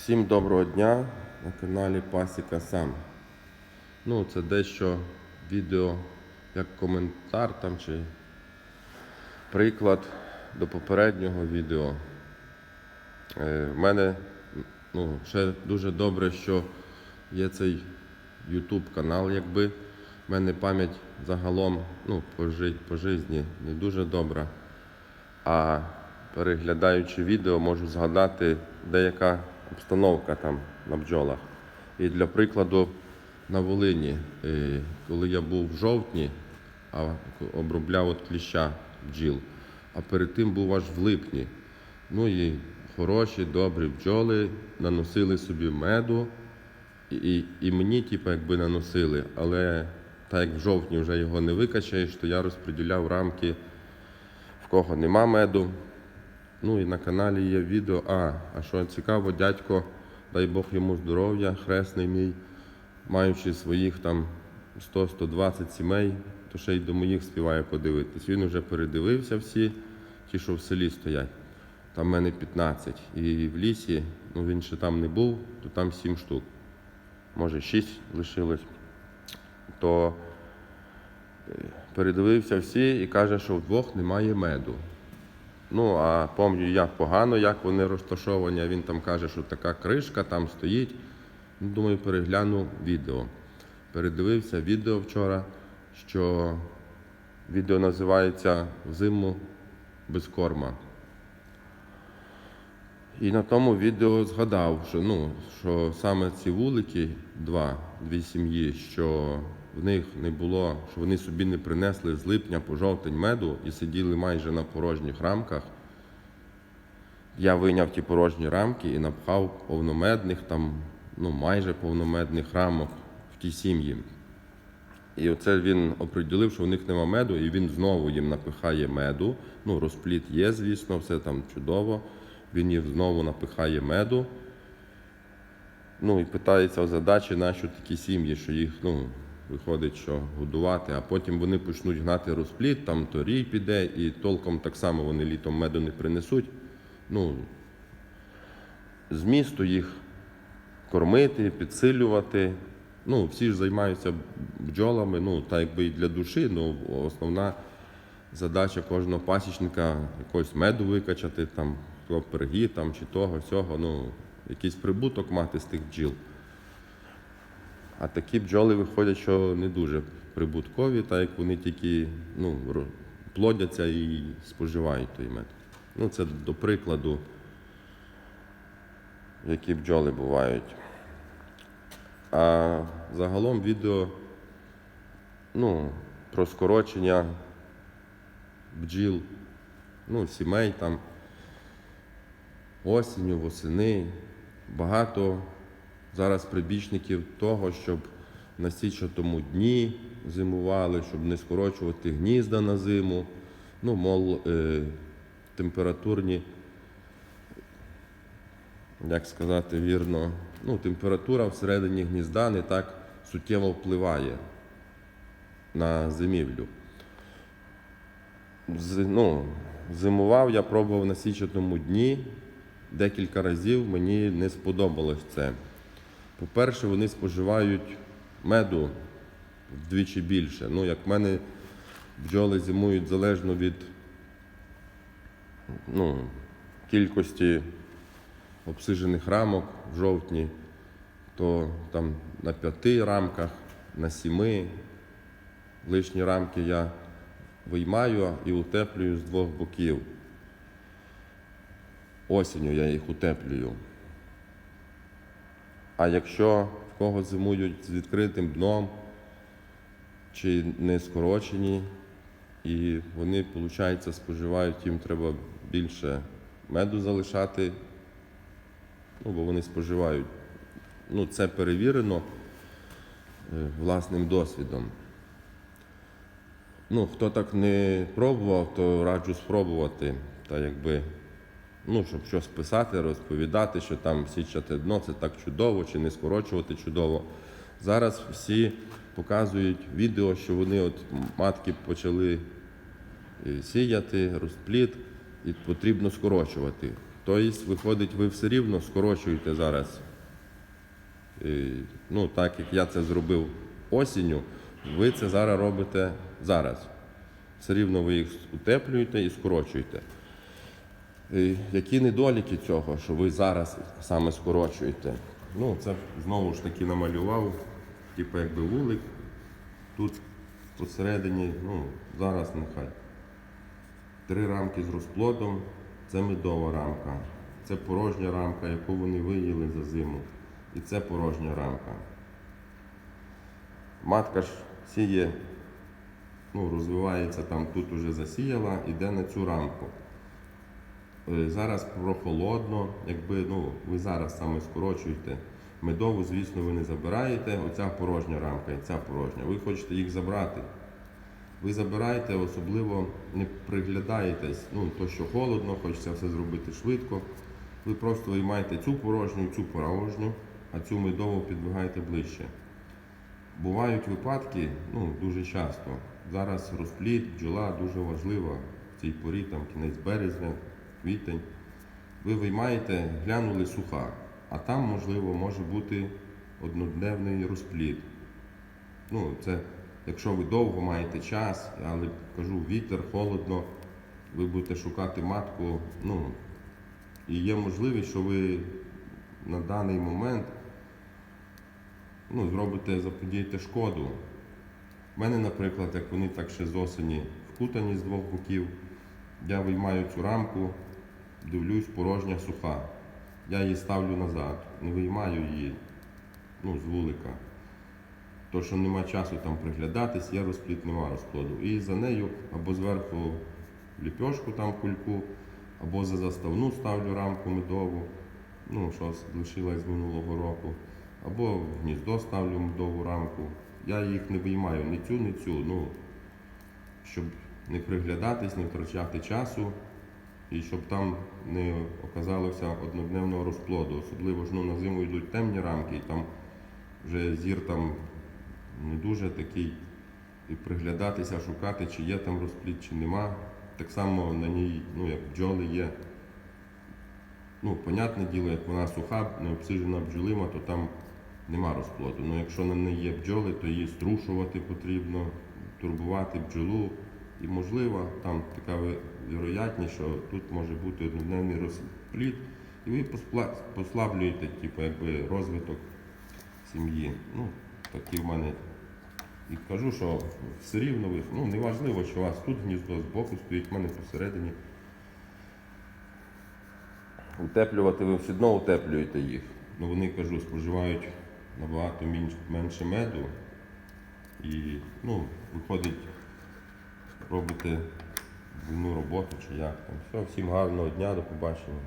Всім доброго дня на каналі Пасіка Сам. Ну, це дещо відео як коментар там чи приклад до попереднього відео. Е, в мене ну, ще дуже добре, що є цей YouTube канал, якби. В мене пам'ять загалом ну, по, жи- по житті не дуже добра. А переглядаючи відео, можу згадати деяка обстановка там на бджолах. І для прикладу, на Волині, е, коли я був в жовтні, а обробляв от кліща бджіл, а перед тим був аж в липні. Ну і хороші, добрі бджоли наносили собі меду, і, і, і мені, типу, якби наносили, але так як в жовтні вже його не викачаєш, то я розподіляв рамки в кого нема меду. Ну і на каналі є відео. А, а що цікаво, дядько, дай Бог йому здоров'я, хресний мій, маючи своїх там 100-120 сімей, то ще й до моїх співає подивитись. Він вже передивився всі, ті, що в селі стоять. Там в мене 15. І в лісі, ну він ще там не був, то там 7 штук. Може 6 лишилось. То передивився всі і каже, що вдвох немає меду. Ну, а пам'ятаю, як погано, як вони розташовані. Він там каже, що така кришка там стоїть. Ну, думаю, перегляну відео. Передивився відео вчора, що відео називається Взиму без корма. І на тому відео згадав, що, ну, що саме ці вулики, два, дві сім'ї, що в них не було, що вони собі не принесли з липня по жовтень меду і сиділи майже на порожніх рамках. Я вийняв ті порожні рамки і напхав повномедних, там, ну, майже повномедних рамок в ті сім'ї. І оце він оприділив, що в них нема меду, і він знову їм напихає меду. Ну, розпліт є, звісно, все там чудово. Він їм знову напихає меду. Ну і питається задачі, нащо такі сім'ї, що їх ну, виходить, що годувати, а потім вони почнуть гнати розпліт, там то рій піде, і толком так само вони літом меду не принесуть. Ну, змісту їх кормити, підсилювати. Ну, всі ж займаються бджолами, ну, так якби і для душі, ну, основна задача кожного пасічника якогось меду викачати, там, хто перги там, чи того, сього, ну, якийсь прибуток мати з тих бджіл. А такі бджоли виходять, що не дуже прибуткові, так як вони тільки ну, плодяться і споживають той мед. Ну, це до прикладу, які бджоли бувають. А загалом відео ну, про скорочення бджіл, ну, сімей там осінню, восени. Багато зараз прибічників того, щоб на січатому дні зимували, щоб не скорочувати гнізда на зиму. Ну, мол, е, температурні, як сказати вірно, ну, температура всередині гнізда не так суттєво впливає на зимівлю. З, ну, зимував, я пробував на січатому дні декілька разів, мені не сподобалось це. По-перше, вони споживають меду вдвічі більше. Ну, як в мене бджоли зимують залежно від ну, кількості обсижених рамок в жовтні, то там на п'яти рамках, на сіми. Лишні рамки я виймаю і утеплюю з двох боків. Осінню я їх утеплюю. А якщо в кого зимують з відкритим дном чи не скорочені, і вони, виходить, споживають, їм треба більше меду залишати, ну, бо вони споживають. Ну, це перевірено е, власним досвідом. Ну, хто так не пробував, то раджу спробувати. Та якби, ну, щоб щось писати, розповідати, що там січати дно, це так чудово, чи не скорочувати чудово. Зараз всі показують відео, що вони от матки почали е, сіяти, розпліт, і потрібно скорочувати. Тобто, виходить, ви все рівно скорочуєте зараз. Е, Ну, так як я це зробив осінню, ви це зараз робите зараз. Все рівно ви їх утеплюєте і скорочуєте. Е, Які недоліки цього, що ви зараз саме скорочуєте? Ну, це знову ж таки намалював, типу якби вулик. Тут посередині, ну, зараз нехай. Три рамки з розплодом, це медова рамка, це порожня рамка, яку вони виїли за зиму. І це порожня рамка. Матка ж сіє, ну, розвивається там, тут уже засіяла, іде на цю рамку. Е, Зараз прохолодно, якби ну, ви зараз саме скорочуєте. Медову, звісно, ви не забираєте. Оця порожня рамка і ця порожня. Ви хочете їх забрати. Ви забираєте, особливо не приглядаєтесь. Ну, то, що холодно, хочеться все зробити швидко. Ви просто виймаєте цю порожню, цю порожню, а цю медову підвигаєте ближче. Бувають випадки, ну дуже часто. Зараз розплід, бджола дуже важлива в цій порі, там кінець березня, квітень. Ви виймаєте, глянули суха, а там, можливо, може бути однодневний розплід. Ну, це якщо ви довго маєте час, але кажу, вітер, холодно, ви будете шукати матку. Ну, і є можливість, що ви на даний момент ну, зробите, заподієте шкоду. У мене, наприклад, як вони так ще з осені вкутані з двох боків, я виймаю цю рамку, дивлюсь, порожня суха. Я її ставлю назад, не виймаю її ну, з вулика. То, що нема часу там приглядатись, є розплід, нема розплоду. І за нею або зверху ліпьошку там кульку, або за заставну ставлю рамку медову, ну, що лишилась з минулого року, або в гніздо ставлю медову рамку. Я їх не виймаю ні цю, ні цю. Ну, щоб не приглядатись, не втрачати часу, і щоб там не оказалося однодневного розплоду. Особливо ж ну, на зиму йдуть темні рамки, і там вже зір там не дуже такий. І приглядатися, шукати, чи є там розплід, чи нема. Так само на ній, ну як бджоли є. Ну, понятне діло, як вона суха, не обсижена бджолима, то там нема розплоду. Ну, якщо на неї є бджоли, то її струшувати потрібно, турбувати бджолу. І можливо, там така вірогідність, що тут може бути однодневний розплід, і ви послаблюєте типу, якби, розвиток сім'ї. Ну, такі в мене. І кажу, що все рівно ви, ну неважливо, що у вас тут гніздо збоку стоїть, в мене посередині. Утеплювати ви все одно утеплюєте їх. Ну вони кажу, споживають набагато менш- менше меду. І ну, виходить, робите двійну роботу чи як там. Все, всім гарного дня, до побачення.